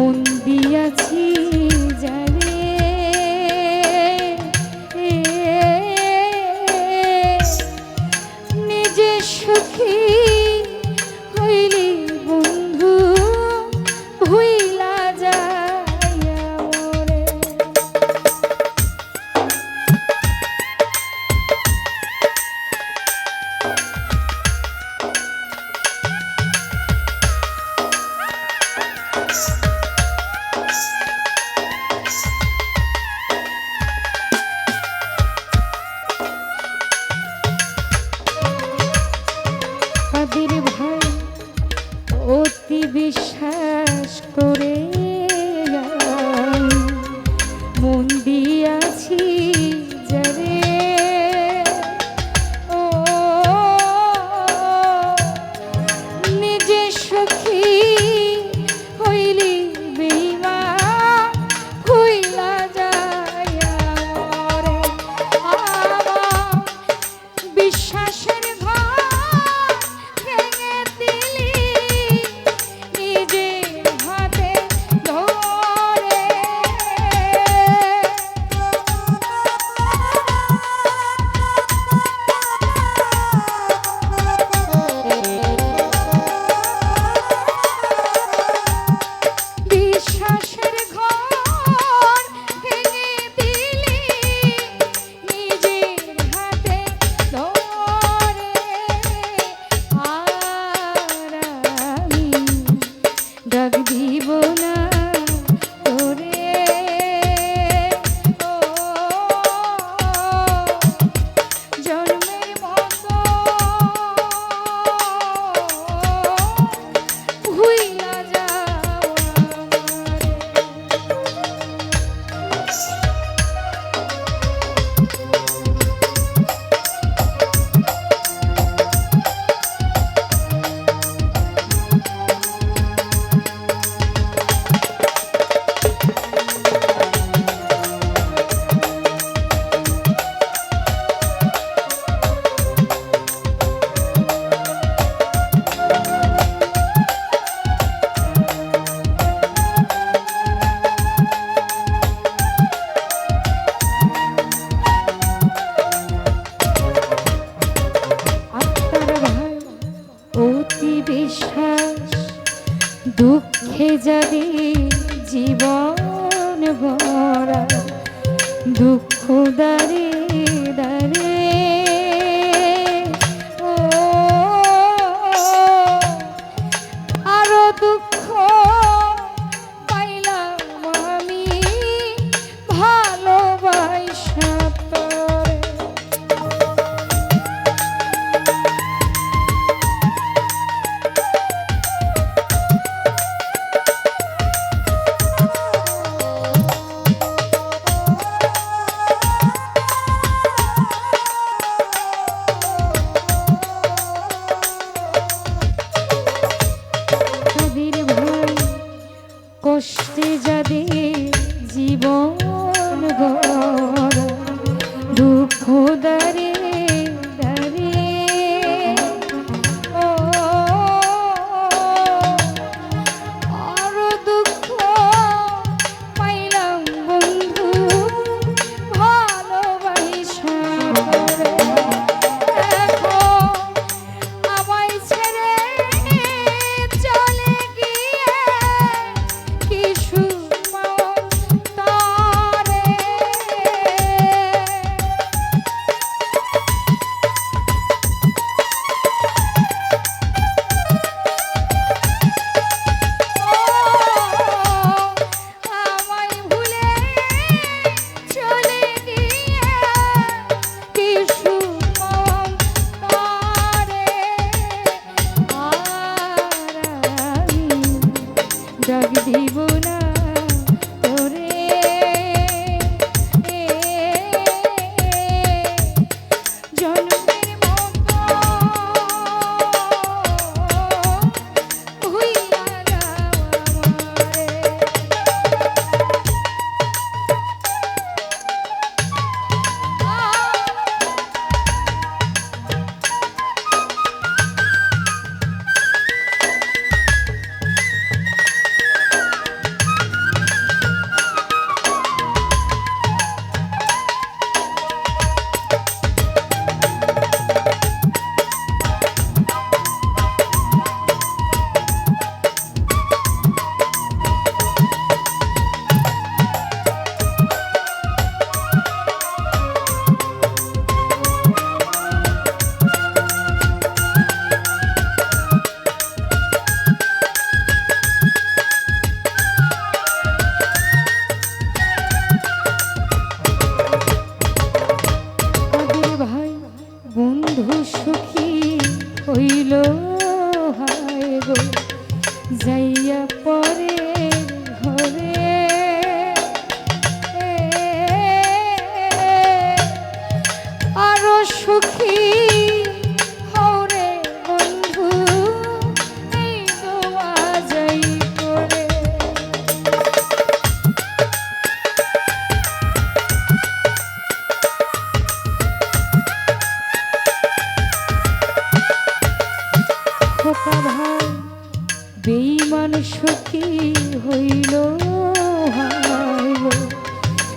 মন দিয়াছি যারে নিজে সুখী হইলি বন্ধু ভুইলা যাইয়া মরে Thanks. বিশ্বাস করে মন দিয়াছি যারে। ও নিজের সখী আছি বিশ্বাস দুঃখে যাবে জীবন ভরা দুঃখ দাঁড়িয়ে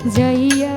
যাইয়া